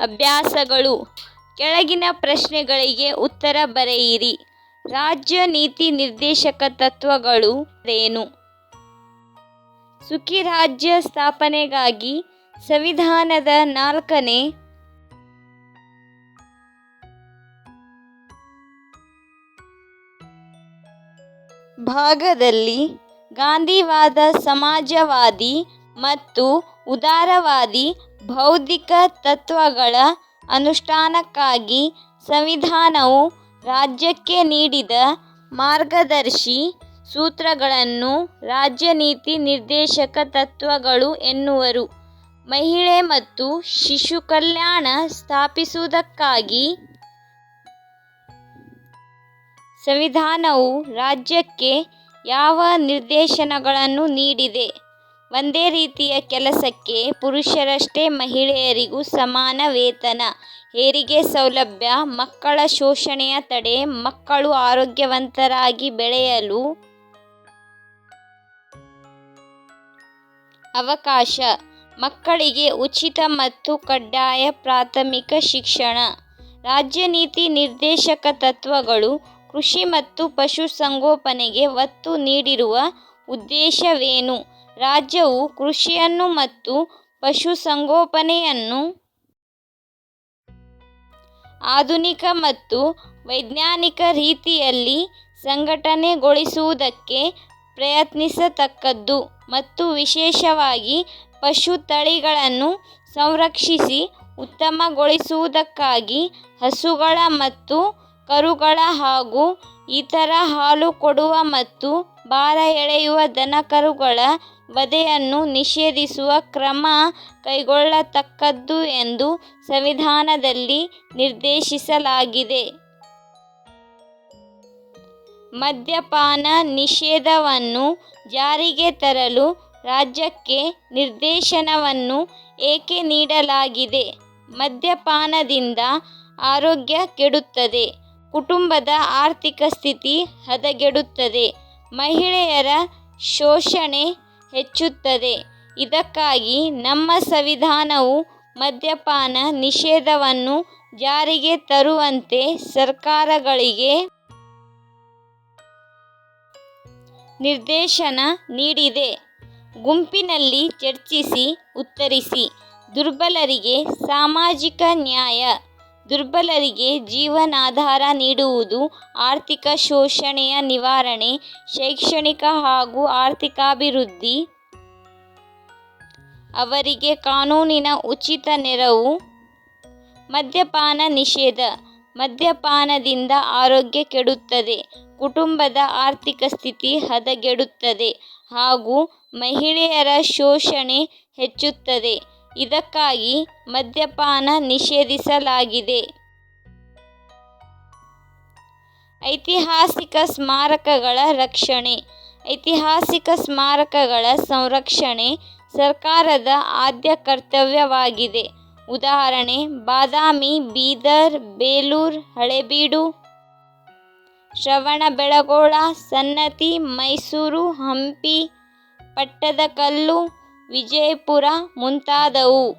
ಅಭ್ಯಾಸಗಳು. ಕೆಳಗಿನ ಪ್ರಶ್ನೆಗಳಿಗೆ ಉತ್ತರ ಬರೆಯಿರಿ. ರಾಜ್ಯ ನೀತಿ ನಿರ್ದೇಶಕ ತತ್ವಗಳು ಏನು? ಸುಖಿ ರಾಜ್ಯ ಸ್ಥಾಪನೆಗಾಗಿ ಸಂವಿಧಾನದ ನಾಲ್ಕನೇ ಭಾಗದಲ್ಲಿ ಗಾಂಧಿವಾದ ಸಮಾಜವಾದಿ ಮತ್ತು ಉದಾರವಾದಿ ಬೌದ್ಧಿಕ ತತ್ವಗಳ ಅನುಷ್ಠಾನಕ್ಕಾಗಿ ಸಂವಿಧಾನವು ರಾಜ್ಯಕ್ಕೆ ನೀಡಿದ ಮಾರ್ಗದರ್ಶಿ ಸೂತ್ರಗಳನ್ನು ರಾಜ್ಯ ನೀತಿ ನಿರ್ದೇಶಕ ತತ್ವಗಳು ಎನ್ನುವರು. ಮಹಿಳೆ ಮತ್ತು ಶಿಶು ಕಲ್ಯಾಣ ಸ್ಥಾಪಿಸುವುದಕ್ಕಾಗಿ ಸಂವಿಧಾನವು ರಾಜ್ಯಕ್ಕೆ ಯಾವ ನಿರ್ದೇಶನಗಳನ್ನು ನೀಡಿದೆ? ಒಂದೇ ರೀತಿಯ ಕೆಲಸಕ್ಕೆ ಪುರುಷರಷ್ಟೇ ಮಹಿಳೆಯರಿಗೂ ಸಮಾನ ವೇತನ, ಹೆರಿಗೆ ಸೌಲಭ್ಯ, ಮಕ್ಕಳ ಶೋಷಣೆಯ ತಡೆ, ಮಕ್ಕಳು ಆರೋಗ್ಯವಂತರಾಗಿ ಬೆಳೆಯಲು ಅವಕಾಶ, ಮಕ್ಕಳಿಗೆ ಉಚಿತ ಮತ್ತು ಕಡ್ಡಾಯ ಪ್ರಾಥಮಿಕ ಶಿಕ್ಷಣ, ರಾಜ್ಯ ನೀತಿ ನಿರ್ದೇಶಕ ತತ್ವಗಳು, ಕೃಷಿ ಮತ್ತು ಪಶುಸಂಗೋಪನೆಗೆ ಒತ್ತು ನೀಡಿರುವ ಉದ್ದೇಶವೇನು? ರಾಜ್ಯವು ಕೃಷಿಯನ್ನು ಮತ್ತು ಪಶುಸಂಗೋಪನೆಯನ್ನು ಆಧುನಿಕ ಮತ್ತು ವೈಜ್ಞಾನಿಕ ರೀತಿಯಲ್ಲಿ ಸಂಘಟನೆಗೊಳಿಸುವುದಕ್ಕೆ ಪ್ರಯತ್ನಿಸತಕ್ಕದ್ದು ಮತ್ತು ವಿಶೇಷವಾಗಿ ಪಶು ತಳಿಗಳನ್ನು ಸಂರಕ್ಷಿಸಿ ಉತ್ತಮಗೊಳಿಸುವುದಕ್ಕಾಗಿ ಹಸುಗಳ ಮತ್ತು ಕರುಗಳ ಹಾಗೂ ಇತರ ಹಾಲು ಕೊಡುವ ಮತ್ತು ಭಾರ ಎಳೆಯುವ ದನಕರುಗಳ ವಧೆಯನ್ನು ನಿಷೇಧಿಸುವ ಕ್ರಮ ಕೈಗೊಳ್ಳತಕ್ಕದ್ದು ಎಂದು ಸಂವಿಧಾನದಲ್ಲಿ ನಿರ್ದೇಶಿಸಲಾಗಿದೆ. ಮದ್ಯಪಾನ ನಿಷೇಧವನ್ನು ಜಾರಿಗೆ ತರಲು ರಾಜ್ಯಕ್ಕೆ ನಿರ್ದೇಶನವನ್ನು ಏಕೆ ನೀಡಲಾಗಿದೆ? ಮದ್ಯಪಾನದಿಂದ ಆರೋಗ್ಯ ಕೆಡುತ್ತದೆ, ಕುಟುಂಬದ ಆರ್ಥಿಕ ಸ್ಥಿತಿ ಹದಗೆಡುತ್ತದೆ ಮಹಿಳೆಯರ ಶೋಷಣೆ ಹೆಚ್ಚುತ್ತದೆ. ಇದಕ್ಕಾಗಿ ನಮ್ಮ ಸಂವಿಧಾನವು ಮದ್ಯಪಾನ ನಿಷೇಧವನ್ನು ಜಾರಿಗೆ ತರುವಂತೆ ಸರ್ಕಾರಗಳಿಗೆ ನಿರ್ದೇಶನ ನೀಡಿದೆ. ಗುಂಪಿನಲ್ಲಿ ಚರ್ಚಿಸಿ, ಉತ್ತರಿಸಿ. ದುರ್ಬಲರಿಗೆ ಸಾಮಾಜಿಕ ನ್ಯಾಯ ದುರ್ಬಲರಿಗೆ ಜೀವನಾಧಾರ ನೀಡುವುದು, ಆರ್ಥಿಕ ಶೋಷಣೆಯ ನಿವಾರಣೆ, ಶೈಕ್ಷಣಿಕ ಹಾಗೂ ಆರ್ಥಿಕಾಭಿವೃದ್ಧಿ. ಅವರಿಗೆ ಕಾನೂನಿನ ಉಚಿತ ನೆರವು, ಮದ್ಯಪಾನ ನಿಷೇಧ. ಮದ್ಯಪಾನದಿಂದ ಆರೋಗ್ಯ ಕೆಡುತ್ತದೆ, ಕುಟುಂಬದ ಆರ್ಥಿಕ ಸ್ಥಿತಿ ಹದಗೆಡುತ್ತದೆ ಹಾಗೂ ಮಹಿಳೆಯರ ಶೋಷಣೆ ಹೆಚ್ಚುತ್ತದೆ. ಇದಕ್ಕಾಗಿ ಮದ್ಯಪಾನ ನಿಷೇಧಿಸಲಾಗಿದೆ. ಐತಿಹಾಸಿಕ ಸ್ಮಾರಕಗಳ ರಕ್ಷಣೆ. ಐತಿಹಾಸಿಕ ಸ್ಮಾರಕಗಳ ಸಂರಕ್ಷಣೆ ಸರ್ಕಾರದ ಆದ್ಯ ಕರ್ತವ್ಯವಾಗಿದೆ. ಉದಾಹರಣೆ, ಬಾದಾಮಿ, ಬೀದರ್, ಬೇಲೂರು, ಹಳೆಬೀಡು, ಶ್ರವಣಬೆಳಗೊಳ, ಸನ್ನತಿ, ಮೈಸೂರು, ಹಂಪಿ, ಪಟ್ಟದಕಲ್ಲು ವಿಜಯಪುರ ಮುಂತಾದವು.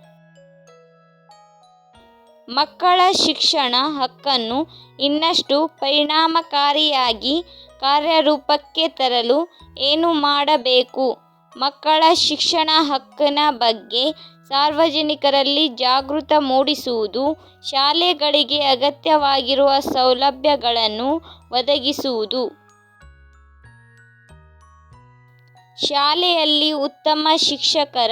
ಮಕ್ಕಳ ಶಿಕ್ಷಣ ಹಕ್ಕನ್ನು ಇನ್ನಷ್ಟು ಪರಿಣಾಮಕಾರಿಯಾಗಿ ಕಾರ್ಯರೂಪಕ್ಕೆ ತರಲು ಏನು ಮಾಡಬೇಕು? ಮಕ್ಕಳ ಶಿಕ್ಷಣ ಹಕ್ಕಿನ ಬಗ್ಗೆ ಸಾರ್ವಜನಿಕರಲ್ಲಿ ಜಾಗೃತ ಮೂಡಿಸುವುದು ಶಾಲೆಗಳಿಗೆ ಅಗತ್ಯವಾಗಿರುವ ಸೌಲಭ್ಯಗಳನ್ನು ಒದಗಿಸುವುದು. ಶಾಲೆಯಲ್ಲಿ ಉತ್ತಮ ಶಿಕ್ಷಕರ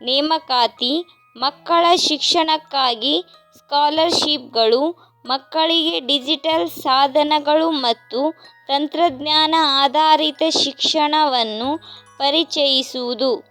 ನೇಮಕಾತಿ, ಮಕ್ಕಳ ಶಿಕ್ಷಣಕ್ಕಾಗಿ ಸ್ಕಾಲರ್ಶಿಪ್ಗಳು, ಮಕ್ಕಳಿಗೆ ಡಿಜಿಟಲ್ ಸಾಧನಗಳು ಮತ್ತು ತಂತ್ರಜ್ಞಾನ ಆಧಾರಿತ ಶಿಕ್ಷಣವನ್ನು ಪರಿಚಯಿಸುವುದು.